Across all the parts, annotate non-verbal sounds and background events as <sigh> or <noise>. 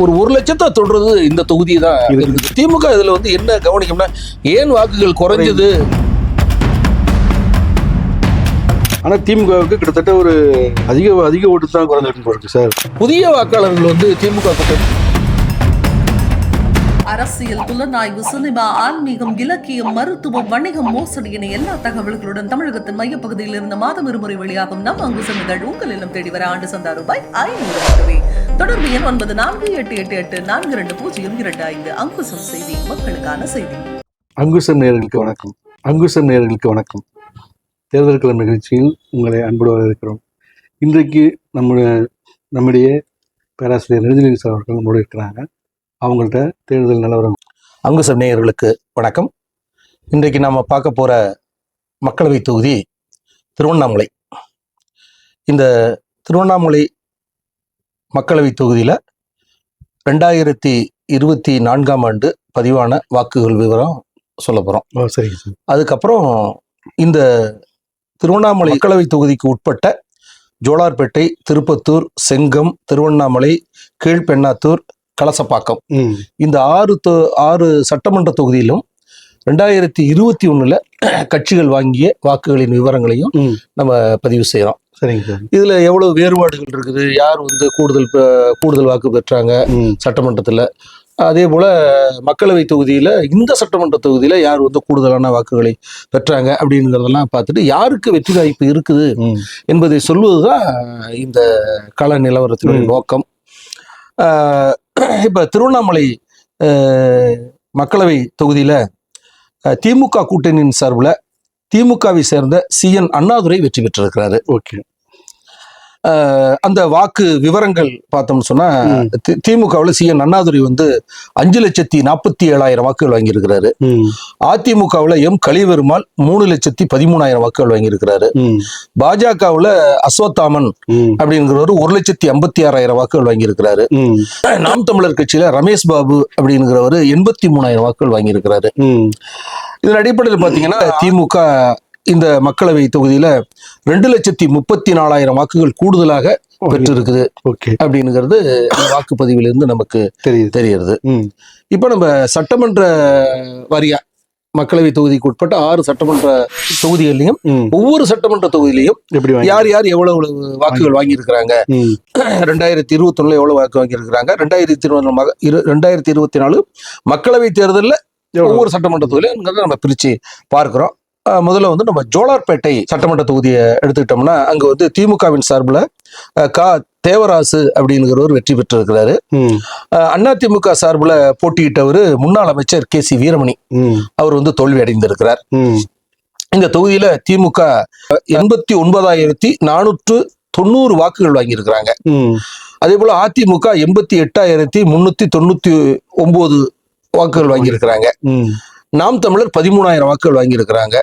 ஒரு ஒரு லட்சத்தை தொடுறது இந்த தொகுதி தான் இருக்கு. இருக்குது. திமுக இதுல வந்து என்ன கவனிக்கணும்னா ஏன் வாக்குகள் குறைஞ்சது? ஆனா திமுகவுக்கு கிட்டத்தட்ட ஒரு அதிக அதிக ஓட்டு தான் குறைஞ்சிருக்கு சார். புதிய வாக்காளர்கள் வந்து திமுக கூட்டணி அரசியல் புலனாய்வு சினிமா ஆன்மீகம் இலக்கியம் மருத்துவம் வணிகம் மோசடி என எல்லா தகவல்களுடன் தமிழகத்தின் மையப்பகுதியில் இருந்து மாதம் இருமுறை வெளியாகும் நம் அங்கு இதழ் உங்கள் இல்லம் தேடி வர ஆண்டு சந்தா ரூபாய் ஐநூறு மட்டுமே. தொடர்பு எண் ஒன்பது நான்கு எட்டு எட்டு எட்டு நான்கு இரண்டு பூஜ்ஜியம் இரண்டு ஐந்து. அங்குசம் செய்தி மக்களுக்கான செய்தி. அங்குசர் நேர்களுக்கு வணக்கம். அங்குசன் நேர்களுக்கு வணக்கம். தேர்தல் கிழமை நிகழ்ச்சியில் உங்களை அன்போடு வரவேற்கிறோம். இன்றைக்கு நம்முடைய நம்முடைய பேராசிரியர் நெடுஞ்சலி சார் அவர்கள் நம்மளோட இருக்கிறாங்க. அவங்கள்ட்ட தேர்தல் நிலவரம். அங்குசம் நேயர்களுக்கு வணக்கம். இன்றைக்கு நாம பார்க்க போற மக்களவை தொகுதி திருவண்ணாமலை. இந்த திருவண்ணாமலை மக்களவை தொகுதியில ரெண்டாயிரத்தி இருபத்தி நான்காம் ஆண்டு பதிவான வாக்குகள் விவரம் சொல்ல சரிங்க சார். அதுக்கப்புறம் இந்த திருவண்ணாமலை மக்களவை தொகுதிக்கு உட்பட்ட ஜோலார்பேட்டை திருப்பத்தூர் செங்கம் திருவண்ணாமலை கீழ்பெண்ணாத்தூர் கலசப்பாக்கம். இந்த ஆறு தொ- ஆறு சட்டமன்ற தொகுதியிலும் ரெண்டாயிரத்தி இருபத்தி ஒண்ணுல <clears throat> கட்சிகள் வாங்கிய வாக்குகளின் விவரங்களையும் நம்ம பதிவு செய்யறோம். சரிங்க சார். இதுல எவ்வளவு வேறுபாடுகள் இருக்குது? யார் வந்து கூடுதல் கூடுதல் வாக்கு பெற்றாங்க சட்டமன்றத்துல? அதே போல மக்களவை தொகுதியில இந்த சட்டமன்ற தொகுதியில யார் வந்து கூடுதலான வாக்குகளை பெற்றாங்க அப்படிங்கிறதெல்லாம் பார்த்துட்டு யாருக்கு வெற்றி வாய்ப்பு இருக்குது என்பதை சொல்வதுதான் இந்த கள நிலவரத்தினுடைய. நோக்கம். இப்போ திருவண்ணாமலை மக்களவை தொகுதியில் திமுக கூட்டணியின் சார்பில் திமுகவை சேர்ந்த சி என் அண்ணாதுரை வெற்றி பெற்றிருக்கிறாரு. ஓகே. அந்த வாக்கு விவரங்கள் பார்த்தோம்னு சொன்னா திமுகவுல சி. என். அண்ணாதுரை வந்து அஞ்சு லட்சத்தி நாற்பத்தி ஏழாயிரம் வாக்குகள் வாங்கியிருக்கிறாரு. அதிமுகவுல எம். கலிவெருமாள் மூணு லட்சத்தி பதிமூணாயிரம் வாக்குகள் வாங்கியிருக்கிறாரு. பாஜகவுல அஸ்வத்தாமன் அப்படிங்கிறவர் ஒரு லட்சத்தி ஐம்பத்தி ஆறாயிரம் வாக்குகள் வாங்கியிருக்கிறாரு. நாம் தமிழர் கட்சியில ரமேஷ் பாபு அப்படிங்கிறவர் எண்பத்தி மூணாயிரம் வாக்குகள் வாங்கியிருக்கிறாரு. இதன் அடிப்படையில் பாத்தீங்கன்னா திமுக இந்த மக்களவை தொகுதியில ரெண்டு லட்சத்தி முப்பத்தி நாலாயிரம் வாக்குகள் கூடுதலாக பெற்றிருக்குது அப்படிங்கிறது வாக்குப்பதிவிலிருந்து நமக்கு தெரியுது. இப்போ நம்ம சட்டமன்ற வாரியா மக்களவை தொகுதிக்கு உட்பட்ட ஆறு சட்டமன்ற தொகுதிகள்லையும் ஒவ்வொரு சட்டமன்ற தொகுதியிலையும் யார் யார் எவ்வளவு வாக்குகள் வாங்கியிருக்கிறாங்க? ரெண்டாயிரத்தி இருபத்தி ஒண்ணுல எவ்வளவு வாக்கு வாங்கியிருக்கிறாங்க? ரெண்டாயிரத்தி இருபது மக இரு ரெண்டாயிரத்தி இருபத்தி நாலு மக்களவை தேர்தலில்? ஒவ்வொரு சட்டமன்ற தொகுதியிலும் நம்ம பிரிச்சு பார்க்கிறோம். முதல்ல வந்து நம்ம ஜோலார்பேட்டை சட்டமன்ற தொகுதியை எடுத்துக்கிட்டோம்னா அங்க வந்து திமுகவின் சார்பில் கா. தேவராசு அப்படிங்கிறவர் வெற்றி பெற்றிருக்கிறாரு. அதிமுக சார்பில் போட்டியிட்டவர் முன்னாள் அமைச்சர் கே. சி. வீரமணி. அவர் வந்து தோல்வி அடைந்திருக்கிறார். இந்த தொகுதியில திமுக எண்பத்தி ஒன்பதாயிரத்தி நானூற்று தொண்ணூறு வாக்குகள் வாங்கியிருக்கிறாங்க. அதே போல அதிமுக எண்பத்தி எட்டாயிரத்தி முன்னூத்தி தொண்ணூத்தி ஒன்பது வாக்குகள் வாங்கியிருக்கிறாங்க. நாம் தமிழர் பதிமூணாயிரம் வாக்குகள் வாங்கியிருக்கிறாங்க.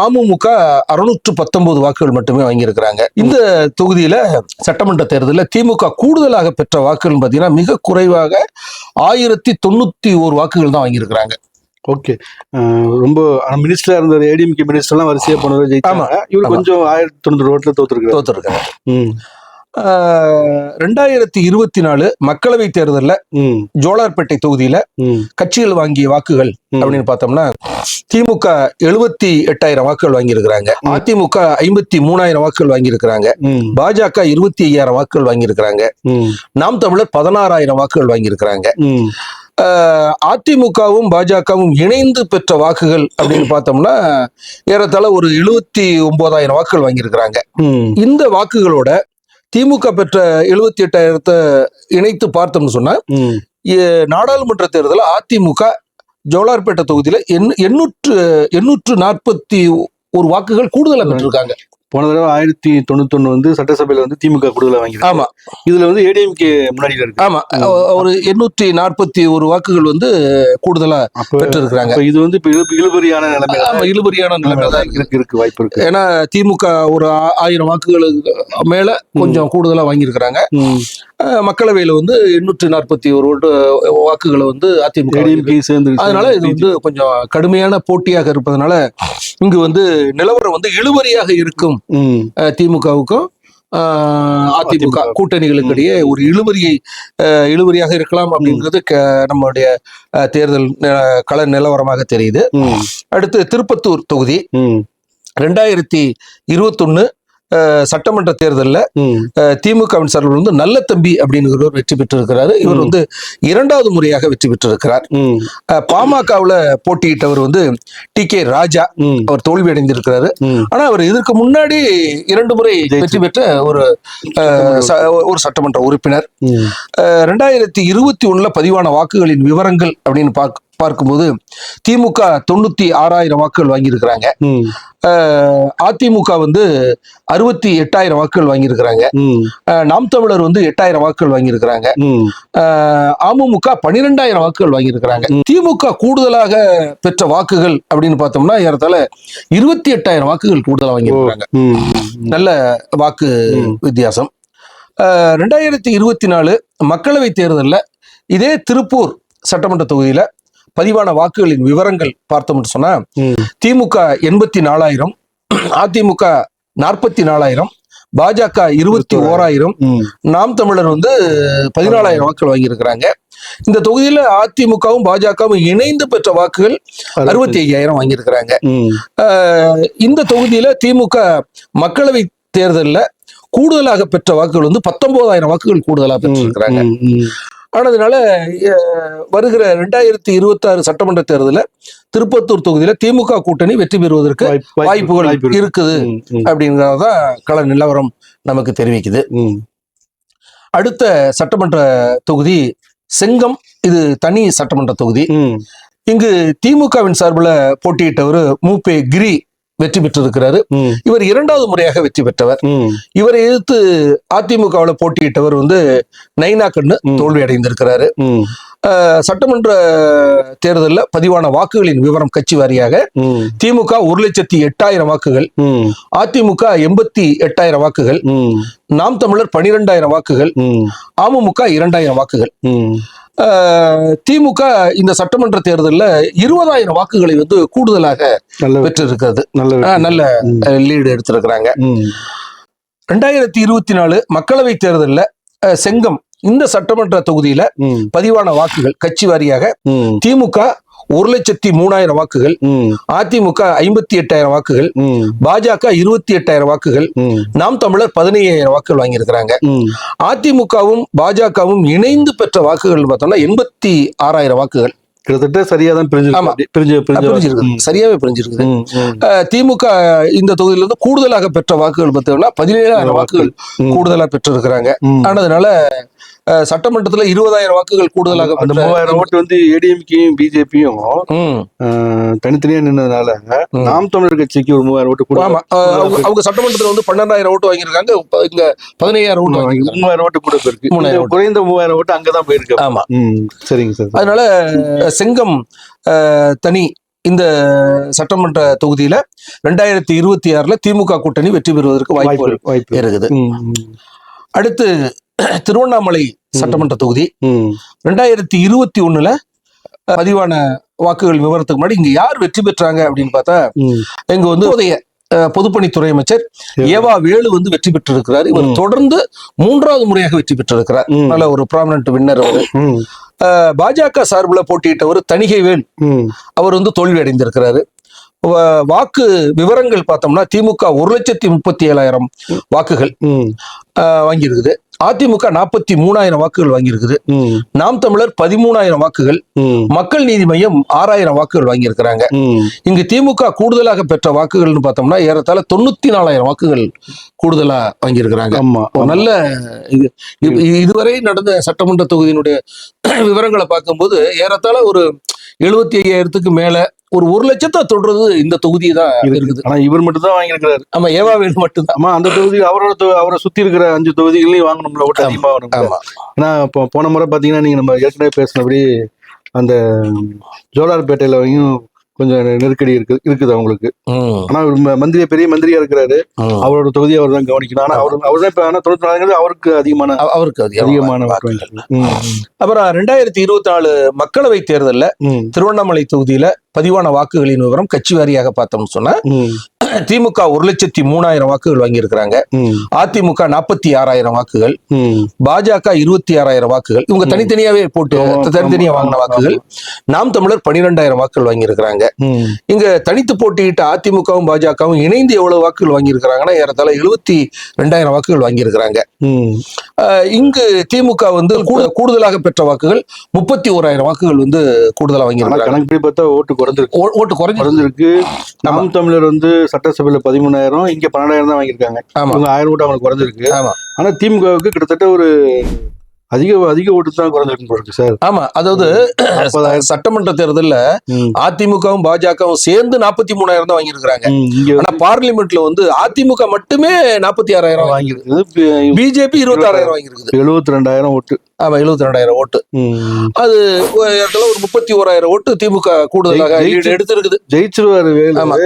அமமுக அறுநூற்று பத்தொன்பது வாக்குகள் மட்டுமே வாங்கியிருக்கிறாங்க. இந்த தொகுதியில சட்டமன்ற தேர்தலில் திமுக கூடுதலாக பெற்ற வாக்குகள் பார்த்தீங்கன்னா மிக குறைவாக ஆயிரத்தி தொண்ணூத்தி ஒரு வாக்குகள் தான் வாங்கியிருக்கிறாங்க. ஓகே. ரொம்ப மினிஸ்டரா இருந்த ஏடிஎம்கே மினிஸ்டர்லாம் வரிசையா போனதை ஜெயிச்சாங்க. இவர். கொஞ்சம் ஆயிரத்தி தொண்ணூறு ரோட்ல தோத்துருக்காரு அஹ் ரெண்டாயிரத்தி இருபத்தி நாலு மக்களவை தேர்தலில் ஜோலார்பேட்டை தொகுதியில கட்சிகள் வாங்கிய வாக்குகள். அப்படின்னு பார்த்தோம்னா திமுக எழுபத்தி எட்டாயிரம் வாக்குகள் வாங்கியிருக்கிறாங்க. அதிமுக ஐம்பத்தி மூணாயிரம் வாக்குகள் வாங்கியிருக்கிறாங்க. பாஜக இருபத்தி ஐயாயிரம் வாக்குகள் வாங்கியிருக்கிறாங்க. நாம் தமிழர் பதினாறாயிரம் வாக்குகள் வாங்கியிருக்கிறாங்க. அதிமுகவும் பாஜகவும் இணைந்து பெற்ற வாக்குகள் அப்படின்னு பார்த்தோம்னா ஏறத்தாழ ஒரு எழுபத்தி ஒன்பதாயிரம் வாக்குகள் வாங்கியிருக்கிறாங்க. இந்த வாக்குகளோட திமுக பெற்ற எழுபத்தி எட்டாயிரத்தை இணைத்து பார்த்தோம்னு சொன்னா நாடாளுமன்ற தேர்தலில் அதிமுக ஜோலார்பேட்டை தொகுதியில எண்ணூ- எண்ணூற்று எண்ணூற்று நாற்பத்தி ஒரு வாக்குகள் கூடுதலா பெற்றிருக்காங்க. போன தடவை ஆயிரத்தி தொண்ணூத்தொன்னு வந்து சட்டசபையில வந்து திமுக கூடுதலா வாங்கிருக்கு ஆமா. இதுல வந்து ஏடிஎம்கே முன்னாடியில இருக்கு. ஆமா. ஒரு எண்ணூற்றி நாற்பத்தி ஒரு வாக்குகள் வந்து கூடுதலா பெற்றிருக்கிறாங்க. இது வந்து இழுபறியான நிலைமையில ஆமா இழுபறியான நிலைமை தான் இருக்கு. இருக்கு வாய்ப்பு இருக்கு. ஏன்னா திமுக ஒரு ஆயிரம் வாக்குகளுக்கு மேல கொஞ்சம் கூடுதலா வாங்கியிருக்கிறாங்க. மக்களவையில வந்து எண்ணூற்றி நாற்பத்தி ஒரு ஓட்டு வாக்குகளை வந்து அதிமுக சேர்ந்து அதனால இது வந்து கொஞ்சம் கடுமையான போட்டியாக இருப்பதனால இங்கு வந்து நிலவரம் வந்து இழுபறியாக இருக்கும். ம். அஹ், திமுகவுக்கும் அதிமுக. கூட்டணிகளுக்கு இடையே ஒரு இழுபறியை ஆஹ், இழுபறியாக இருக்கலாம் அப்படிங்கிறது நம்மளுடைய தேர்தல் கள நிலவரமாக தெரியுது. அடுத்து திருப்பத்தூர் தொகுதி. ரெண்டாயிரத்தி இருபத்தொன்னு சட்டமன்ற தேர்தலில் திமுகவின் சார்பில் வந்து நல்ல தம்பி அப்படிங்கிறவர் வெற்றி பெற்றிருக்கிறாரு. இவர். வந்து இரண்டாவது முறையாக வெற்றி பெற்றிருக்கிறார். பாமகவுல போட்டியிட்டவர் வந்து டி கே ராஜா. அவர் தோல்வி அடைந்திருக்கிறாரு. ஆனா அவர் இதற்கு முன்னாடி இரண்டு முறை. வெற்றி பெற்ற ஒரு ஒரு சட்டமன்ற உறுப்பினர். ரெண்டாயிரத்தி இருபத்தி ஒண்ணுல பதிவான வாக்குகளின் விவரங்கள் அப்படின்னு பார்க்க பார்க்கும்போது திமுக தொண்ணூத்தி ஆறாயிரம் வாக்குகள் வாங்கியிருக்கிறாங்க. அதிமுக வந்து அறுபத்தி எட்டாயிரம் வாக்குகள் வாங்கியிருக்கிறாங்க. நாம் தமிழர் வந்து எட்டாயிரம் வாக்குகள் வாங்கியிருக்கிறாங்க. அமமுக பன்னிரெண்டாயிரம் வாக்குகள் வாங்கியிருக்கிறாங்க. திமுக கூடுதலாக பெற்ற வாக்குகள் அப்படின்னு பார்த்தோம்னா ஏறத்தாழ இருபத்தி எட்டாயிரம் வாக்குகள் கூடுதலாக வாங்கியிருக்கிறாங்க. நல்ல வாக்கு. வித்தியாசம். ரெண்டாயிரத்தி இருபத்தி நாலு மக்களவை தேர்தலில் இதே திருப்பூர் சட்டமன்ற தொகுதியில பதிவான வாக்குகளின் விவரங்கள் பார்த்தோம்னு சொன்னா. திமுக எண்பத்தி நாலாயிரம் அதிமுக நாற்பத்தி நாலாயிரம் பாஜக இருபத்தி ஓராயிரம் நாம் தமிழர் வந்து பதினாலாயிரம் வாக்குகள் வாங்கியிருக்கிறாங்க. இந்த தொகுதியில அதிமுகவும் பாஜகவும் இணைந்து பெற்ற வாக்குகள் அறுபத்தி ஐயாயிரம் வாங்கியிருக்கிறாங்க. இந்த தொகுதியில திமுக மக்களவை தேர்தலில் கூடுதலாக பெற்ற வாக்குகள் வந்து பத்தொன்பதாயிரம் வாக்குகள் கூடுதலாக பெற்றிருக்கிறாங்க. ஆனதுனால வருகிற ரெண்டாயிரத்தி இருபத்தி ஆறு சட்டமன்ற தேர்தலில் திருப்பத்தூர் தொகுதியில திமுக கூட்டணி வெற்றி பெறுவதற்கு வாய்ப்பு- வாய்ப்புகள் வாய்ப்பு இருக்கு. இருக்குது அப்படிங்கிறதான் கள நிலவரம் நமக்கு தெரிவிக்குது. அடுத்த சட்டமன்ற தொகுதி செங்கம். இது தனி சட்டமன்ற தொகுதி. இங்கு திமுகவின் சார்பில் போட்டியிட்டவர் மூப்பே கிரி. வெற்றி பெற்றிருக்கிறாரு. இவர் இரண்டாவது முறையாக வெற்றி பெற்றவர். இவரை எதிர்த்து அதிமுகவில் போட்டியிட்டவர் வந்து நைனா கண்ணு. தோல்வி அடைந்திருக்கிறாரு. சட்டமன்ற தேர்தலில் பதிவான வாக்குகளின் விவரம் கட்சி வாரியாக திமுக ஒரு லட்சத்தி எட்டாயிரம் வாக்குகள் அதிமுக எண்பத்தி எட்டாயிரம் வாக்குகள் நாம் தமிழர் பனிரெண்டாயிரம் வாக்குகள் அமமுக இரண்டாயிரம் வாக்குகள். திமுக இந்த சட்டமன்ற தேர்தலில் இருபதாயிரம் வாக்குகளை வந்து கூடுதலாக பெற்றிருக்கிறது. நல்ல லீடு எடுத்திருக்கிறாங்க. ரெண்டாயிரத்தி இருபத்தி நாலு மக்களவை தேர்தலில் செங்கம் இந்த சட்டமன்ற தொகுதியில பதிவான வாக்குகள் கட்சி வாரியாக திமுக ஒரு லட்சத்தி மூணாயிரம் வாக்குகள் அதிமுக ஐம்பத்தி எட்டாயிரம் வாக்குகள் பாஜக இருபத்தி எட்டாயிரம் வாக்குகள் நாம் தமிழர் பதினையாயிரம் வாக்குகள் வாங்கியிருக்கிறாங்க. அதிமுகவும் பாஜகவும் இணைந்து பெற்ற வாக்குகள் பார்த்தோம்னா எண்பத்தி ஆறாயிரம் வாக்குகள். கிட்டத்தட்ட சரியா தான் பிரிஞ்சிருக்கு. சரியாவே பிரிஞ்சிருக்குது. திமுக இந்த தொகுதியில இருந்து கூடுதலாக பெற்ற வாக்குகள் பார்த்தோம்னா பதினேழாயிரம் வாக்குகள். கூடுதலா பெற்றிருக்கிறாங்க. ஆனதுனால சட்டமன்றத்துல இருபதாயிரம் வாக்குகள் கூடுதலாக அந்த மூவாயிரம் ஓட்டு வந்து ஏடிஎம்கேயும் பிஜேபியும் தனித்தனியா நின்னதுனால ம். நாம் தமிழர் கட்சிக்கு ஒரு மூவாயிரம் ஓட்டு கூட அவங்க- சட்டமன்றத்துல வந்து பன்னெண்டாயிரம் ஓட்டு வாங்கியிருக்காங்க. இங்க பதினையாயிரம் ஓட்டு வாங்கியிருக்காங்க. மூவாயிரம் ஓட்டு கூட போயிருக்கு குறைந்த மூவாயிரம் ஓட்டு அங்கதான் போயிருக்கு. ஆமா. சரிங்க சார். அதனால செங்கம் தனி இந்த சட்டமன்ற தொகுதியில ரெண்டாயிரத்தி இருபத்தி ஆறுல திமுக கூட்டணி வெற்றி பெறுவதற்கு வாய்ப்பு வாய்ப்பு இருக்குது. அடுத்து <clears throat> திருவண்ணாமலை சட்டமன்ற தொகுதி. ரெண்டாயிரத்தி இருபத்தி ஒண்ணுல பதிவான வாக்குகள் விவரத்துக்கு முன்னாடி இங்க யார் வெற்றி பெற்றாங்க அப்படின்னு பார்த்தா. இங்க வந்து அஹ், பொதுப்பணித்துறை அமைச்சர் ஏவா வேலு வந்து வெற்றி பெற்றிருக்கிறார். இவர். தொடர்ந்து மூன்றாவது முறையாக வெற்றி பெற்றிருக்கிறார். நல்ல ஒரு ப்ராமினன்ட் வின்னர் அவர். பாஜக சார்பில் போட்டியிட்டவர் தணிகை வேல். அவர் வந்து தோல்வி அடைந்திருக்கிறாரு. வாக்கு விவரங்கள் பார்த்தோம்னா திமுக ஒரு லட்சத்தி முப்பத்தி ஏழாயிரம் வாக்குகள் வாங்கியிருக்குது. அதிமுக நாற்பத்தி மூணாயிரம் வாக்குகள் வாங்கியிருக்குது. நாம் தமிழர் பதிமூணாயிரம் வாக்குகள் மக்கள் நீதி மையம் ஆறாயிரம் வாக்குகள் வாங்கியிருக்கிறாங்க. இங்கு திமுக கூடுதலாக பெற்ற வாக்குகள்னு பார்த்தோம்னா ஏறத்தாழ தொண்ணூத்தி நாலாயிரம் வாக்குகள் கூடுதலா வாங்கியிருக்கிறாங்க. நல்ல இது இது- இதுவரை நடந்த சட்டமன்ற தொகுதியினுடைய <clears throat> விவரங்களை பார்க்கும்போது ஏறத்தாழ ஒரு எழுபத்தி ஐயாயிரத்துக்கு மேல ஒரு ஒரு லட்சத்தை தொடுறது இந்த தொகுதி தான் இருக்குது. ஆனா இவர் மட்டும் தான் வாங்கியிருக்கிறாரு. ஆமா ஏவாவேல் மட்டும்தான். ஆமா அந்த தொகுதி அவரோட அவரை சுத்தி இருக்கிற அஞ்சு தொகுதிகளையும் வாங்கணும்ல ஓட்டு அதிகமா வரும் ஆமா. ஏன்னா இப்போ போன முறை பாத்தீங்கன்னா நீங்க நம்ம ஏற்கனவே பேசினபடி அந்த ஜோலார்பேட்டையிலையும் கொஞ்சம் நெருக்கடி இருக்கு இருக்குது அவங்களுக்கு ஆனா மந்திரி பெரிய மந்திரியா இருக்கிறாரு. அவரோட தொகுதியை அவர் தான் கவனிக்கணும். ஆனா அவர் அவர் தான் இப்ப ஆனா தொண்ணூத்தி நாலுங்கிறது அவருக்கு அதிகமான அவ- அவருக்கு அதிகமான அப்புறம் ரெண்டாயிரத்தி இருபத்தி நாலு மக்களவை தேர்தல்ல திருவண்ணாமலை தொகுதியில பதிவான வாக்குகளின் விவரம் கட்சி வாரியாக பார்த்தோம்னு சொன்னா திமுக ஒரு லட்சத்தி மூணாயிரம் வாக்குகள் வாங்கியிருக்கிறாங்க. அதிமுக நாற்பத்தி ஆறாயிரம் வாக்குகள். பாஜக இருபத்தி ஆறாயிரம் வாக்குகள். இவங்க தனித்தனியாவே போட்டு தனித்தனியா வாங்கின வாக்குகள். நாம் தமிழர் பன்னிரெண்டாயிரம் வாக்குகள் வாங்கியிருக்கிறாங்க. இங்க தனித்து போட்டியிட்ட அதிமுகவும் பாஜகவும் இணைந்து எவ்வளவு வாக்குகள் வாங்கியிருக்கிறாங்கன்னா ஏறத்தாழ எழுபத்தி ரெண்டாயிரம் வாக்குகள் வாங்கியிருக்கிறாங்க. இங்கு திமுக வந்து கூடு- கூடுதலாக பெற்ற வாக்குகள் முப்பத்தி ஓராயிரம் வாக்குகள் வந்து கூடுதலா ஆனா வாங்கியிருக்கிறாங்க. கணக்குப்படி பார்த்தா ஓட்டு குறைஞ்சிருக்கு. ஓட்டு குறைஞ்சு குறைஞ்சிருக்கு. நாம் தமிழர் வந்து சட்டசபையில பதிமூணாயிரம் இங்க பன்னெண்டாயிரம் தான் வாங்கியிருக்காங்க. ஆமா. ஆயிரம் ஓட்டு அவங்களுக்கு குறைஞ்சிருக்கு. ஆமா. ஆனா திமுகவுக்கு கிட்டத்தட்ட ஒரு அதிக அதிக ஓட்டு தான் குறைஞ்சிருக்கு போல இருக்கு சார். ஆமா அதாவது. சட்டமன்ற தேர்தல்ல. அதிமுகவும் பாஜகவும் சேர்ந்து நாற்பத்தி மூணாயிரம் தான் வாங்கியிருக்கிறாங்க. ஆனா பார்லிமெண்ட்ல வந்து அதிமுக மட்டுமே நாற்பத்தி ஆறாயிரம் வாங்கியிருக்கு. பிஜேபி இருபத்தி ஆறாயிரம் வாங்கியிருக்குது. எழுபத்தி ரெண்டாயிரம் ஓட்டு. ஆமா எழுபத்தி ரெண்டாயிரம் ஓட்டு. அது ஒரு இடத்துல ஒரு முப்பத்தி ஓராயிரம் ஓட்டு திமுக கூடுதலாக எடுத்திருக்குது. ஜெயிச்சிருவாரு ஆமா.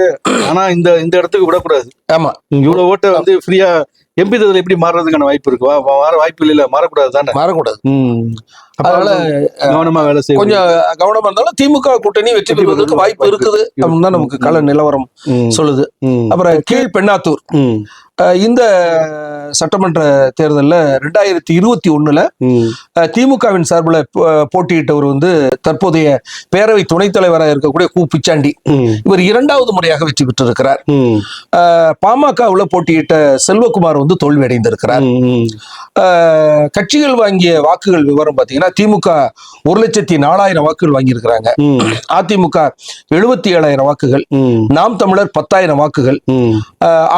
ஆனா இந்த இந்த இடத்துக்கு விடக்கூடாது. ஆமா. இவ்வளவு ஓட்டை வந்து ஃப்ரீயா எம்பி தேர்தல் எப்படி மாறுறதுக்கான வாய்ப்பு இருக்கு? வா- வா- மாற வாய்ப்பு இல்ல மாறக்கூடாது தானே? மாறக்கூடாது. அதனால கவனமா வேலை செய்ய கொஞ்சம் கவனமா இருந்தாலும் திமுக கூட்டணி வெற்றி பெறுவதற்கு வாய்ப்பு இருக்குது அப்படின்னு தான் நமக்கு கள நிலவரம். சொல்லுது. அப்புறம் கீழ் பெண்ணாத்தூர். இந்த சட்டமன்ற தேர்தல்ல ரெண்டாயிரத்தி இருபத்தி ஒண்ணுல திமுகவின் சார்பில் போட்டியிட்டவர் வந்து தற்போதைய பேரவை துணைத் தலைவராக இருக்கக்கூடிய கு. பிச்சாண்டி. இவர் இரண்டாவது முறையாக வெற்றி பெற்றிருக்கிறார். பாமகவுல போட்டியிட்ட செல்வகுமார் வந்து தோல்வி. அஹ் கட்சிகள் வாங்கிய வாக்குகள் விவரம் பார்த்தீங்கன்னா திமுக ஒரு லட்சத்தி நாலாயிரம் வாக்குகள் வாங்கியிருக்கிறாங்க. அதிமுக எழுபத்தி ஏழாயிரம் வாக்குகள். நாம் தமிழர் பத்தாயிரம் வாக்குகள்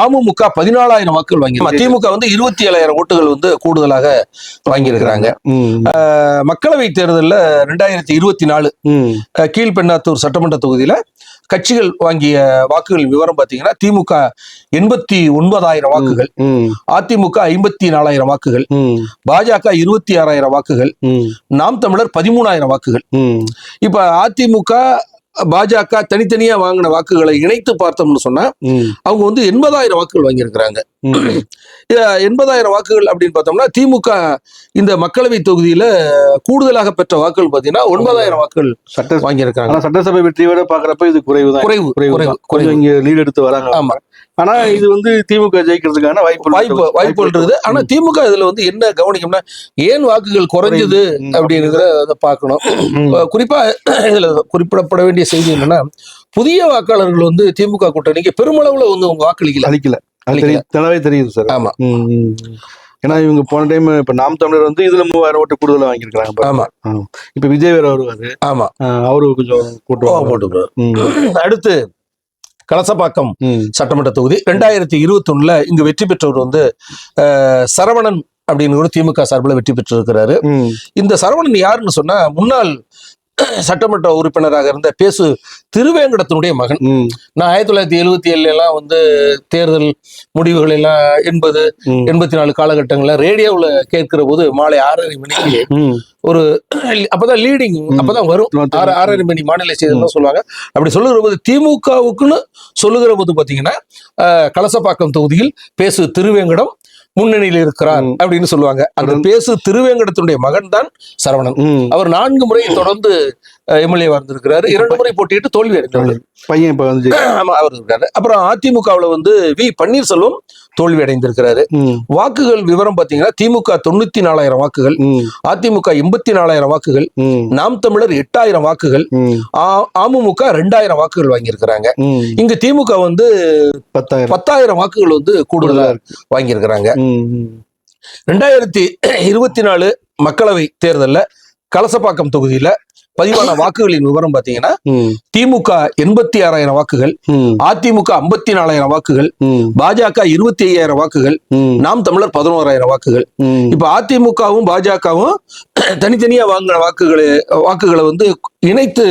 அமமுக பதினாலாயிரம் வாக்குகள் வாங்கி திமுக வந்து இருபத்தி ஏழாயிரம் ஓட்டுகள் வந்து கூடுதலாக வாங்கியிருக்கிறாங்க மக்களவை தேர்தலில் ரெண்டாயிரத்தி இருபத்தி நாலு. கீழ்பெண்ணாத்தூர் சட்டமன்ற தொகுதியில கட்சிகள் வாங்கிய வாக்குகள் விவரம் பார்த்தீங்கன்னா திமுக எண்பத்தி ஒன்பதாயிரம் வாக்குகள். அதிமுக ஐம்பத்தி நாலாயிரம் வாக்குகள். பாஜக இருபத்தி ஆறாயிரம் வாக்குகள். நாம் தமிழர் பதிமூணாயிரம் வாக்குகள். இப்ப அதிமுக பாஜக தனித்தனியா வாங்கின வாக்குகளை இணைத்து பார்த்தோம்னு சொன்னா. அவங்க வந்து எண்பதாயிரம் வாக்குகள் வாங்கியிருக்கிறாங்க. எண்பதாயிரம் வாக்குகள் அப்படின்னு பார்த்தோம்னா திமுக இந்த மக்களவை தொகுதியில கூடுதலாக பெற்ற வாக்குகள் பார்த்தீங்கன்னா ஒன்பதாயிரம் வாக்குகள் சட்ட வாங்கியிருக்காங்க சட்டசபை வெற்றியோட பாக்குறப்ப இது குறைவு தான் குறைவு குறைவு. குறைவு லீட் எடுத்து வராங்க ஆமா. ஆனா இது வந்து திமுக ஜெயிக்கிறதுக்கான வாய்ப்பு வாய்ப்பு வாய்ப்புகள் இருக்குது ஆனா திமுக இதுல வந்து என்ன கவனிக்கணும்னா ஏன் வாக்குகள் குறைஞ்சது. அப்படிங்கிறத பார்க்கணும். குறிப்பா இதுல குறிப்பிடப்பட வேண்டிய செய்தி என்னன்னா புதிய வாக்காளர்கள் வந்து திமுக கூட்டணிக்கு பெருமளவுல வந்து அவங்க வாக்களிக்கல. தெரி- தெளிவாவே தெரியுது சார் ஆமா. ஏன்னா இவங்க போன டைம் இப்ப நாம் தமிழர் வந்து இதுல மூவாயிரம் ஓட்டு கூடுதலா வாங்கியிருக்காங்க. ஆமா. இப்ப விஜய் வேற வருவாரு. ஆமா. அவரு கொஞ்சம் ஓ, கூட்டுவாங்க போட்டுக்கிறோம். ம், அடுத்து கலசப்பாக்கம் ம், சட்டமன்ற தொகுதி. ரெண்டாயிரத்தி இருபத்தி ஒண்ணுல இங்கு வெற்றி பெற்றவர் வந்து சரவணன் அப்படின்னு கூட திமுக சார்பில் வெற்றி பெற்றிருக்கிறாரு. இந்த சரவணன் யாருன்னு சொன்னா முன்னாள் சட்டமன்ற உறுப்பினராக இருந்த பேசு திருவேங்கடத்தினுடைய மகன். நான் ஆயிரத்தி தொள்ளாயிரத்தி எழுபத்தி ஏழுல எல்லாம் வந்து தேர்தல் முடிவுகள் எல்லாம் எண்பது எண்பத்தி நாலு காலகட்டங்கள்ல ரேடியோவில் கேட்கிற போது மாலை ஆறரை மணிக்கு ஒரு அப்பதான் லீடிங் அப்பதான் வரும். ஆறு ஆறரை மணி மாநில செய்திகள் சொல்லுவாங்க. அப்படி சொல்லுகிற போது திமுகவுக்குன்னு சொல்லுகிற போது பாத்தீங்கன்னா அஹ், கலசப்பாக்கம் தொகுதியில் பேசு திருவேங்கடம் முன்னணியில் இருக்கிறார். அப்படின்னு சொல்லுவாங்க அந்த பேசு திருவேங்கடத்தினுடைய மகன் தான் சரவணன். அவர் நான்கு முறை தொடர்ந்து எம்எல்ஏ வந்திருக்கிறாரு. இரண்டு முறை போட்டியிட்டு தோல்வி அடைந்தார். பையன் இப்ப வந்து <clears throat> ஆமா அவர் இருக்காரு. அப்புறம் அதிமுகவுல வந்து வி பன்னீர்செல்வம் தோல்வி அடைந்திருக்கிறாரு. வாக்குகள் விவரம் பாத்தீங்கன்னா திமுக தொண்ணூத்தி நாலாயிரம் வாக்குகள் அதிமுக எண்பத்தி நாலாயிரம் வாக்குகள் நாம் தமிழர் எட்டாயிரம் வாக்குகள் அமமுக ரெண்டாயிரம் வாக்குகள் வாங்கியிருக்கிறாங்க. இங்க திமுக வந்து பத்தாயிரம். வாக்குகள் வந்து கூடுதலா வாங்கியிருக்கிறாங்க. ரெண்டாயிரத்தி இருபத்தி நாலு மக்களவை தேர்தல்ல கலசப்பாக்கம் தொகுதியில பதிவான <coughs> வாக்குகளின் விவரம் பாத்தீங்கன்னா திமுக எண்பத்தி ஆறாயிரம் வாக்குகள் அதிமுக ஐம்பத்தி நாலாயிரம் வாக்குகள் பாஜக இருபத்தி ஐயாயிரம் வாக்குகள் நாம் தமிழர் பதினோராயிரம் வாக்குகள். இப்ப அதிமுகவும் பாஜகவும் <coughs> தனித்தனியா வாங்கின வாக்குகளை வாக்குகளை வந்து இணைத்து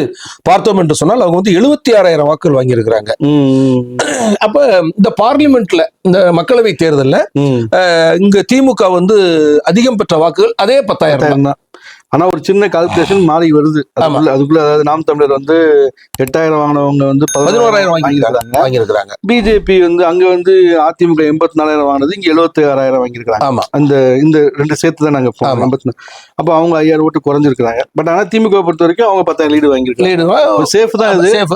பார்த்தோம் என்று சொன்னால் அவங்க வந்து எழுபத்தி ஆறாயிரம் வாக்குகள் வாங்கியிருக்கிறாங்க. <coughs> அப்ப இந்த பார்லிமெண்ட்ல இந்த மக்களவை தேர்தல்ல இங்க திமுக வந்து அதிகம் பெற்ற வாக்குகள் அதே பத்தாயிரம் தான். ஆனா ஒரு சின்ன கால்குலேஷன் மாறி வருது. அதுக்குள்ள அதுக்குள்ள அதாவது நாம் தமிழர் வந்து எட்டாயிரம் வாங்கினவங்க வந்து பதினோராயிரம் வாங்கியிருக்காங்க. வாங்கியிருக்கிறாங்க. பிஜேபி வந்து அங்க வந்து அதிமுக எண்பத்தி நாலாயிரம் வாங்கினது இங்க எழுபத்தி ஆறாயிரம் வாங்கியிருக்காங்க ஆமா. அந்த இந்த ரெண்டு சேர்த்து தான் நாங்க போனோம். எண்பத்தி. அப்ப அவங்க ஐயாயிரம் ஓட்டு குறைஞ்சிருக்காங்க பட் ஆனா திமுக பொறுத்த வரைக்கும் அவங்க பத்தாயிரம் லீடு வாங்கியிருக்காங்க சேஃப் தான் இது. சேஃப்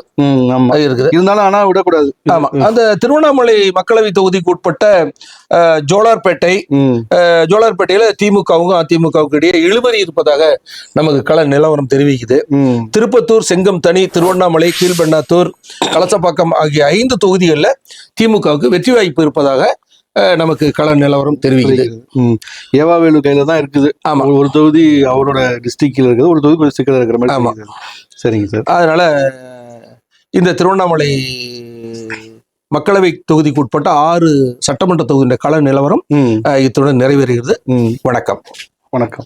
ஆமா. இருக்குது. இருந்தாலும் ஆனா விடக்கூடாது. ஆமா. அந்த திருவண்ணாமலை மக்களவை தொகுதிக்கு உட்பட்ட ஜோலார்பேட்டை ஜோலார்பேட்டையில திமுகவும் அதிமுகவுக்கு இடையே இழுபறி இருப்பதாக நமக்கு கள நிலவரம் தெரிவிக்குது. திருப்பத்தூர் செங்கம் தனி திருவண்ணாமலை கீழ்பெண்ணாத்தூர் கலசப்பாக்கம் ஆகிய ஐந்து தொகுதிகளில் திமுகவுக்கு வெற்றி வாய்ப்பு இருப்பதாக நமக்கு கள நிலவரம் தெரிவிக்குது. ம். ஏவாவேலு கையில தான் இருக்குது. ஆமா. ஒரு- தொகுதி அவரோட டிஸ்ட்ரிக்ட்ல இருக்குது. ஒரு தொகுதி சிக்கலா இருக்கிற மாதிரி ஆமா. சரிங்க சார். அதனால இந்த திருவண்ணாமலை மக்களவை தொகுதிக்கு உட்பட்ட ஆறு சட்டமன்ற தொகுதியின் கள நிலவரம் இத்துடன் நிறைவேறுகிறது. வணக்கம். வணக்கம்.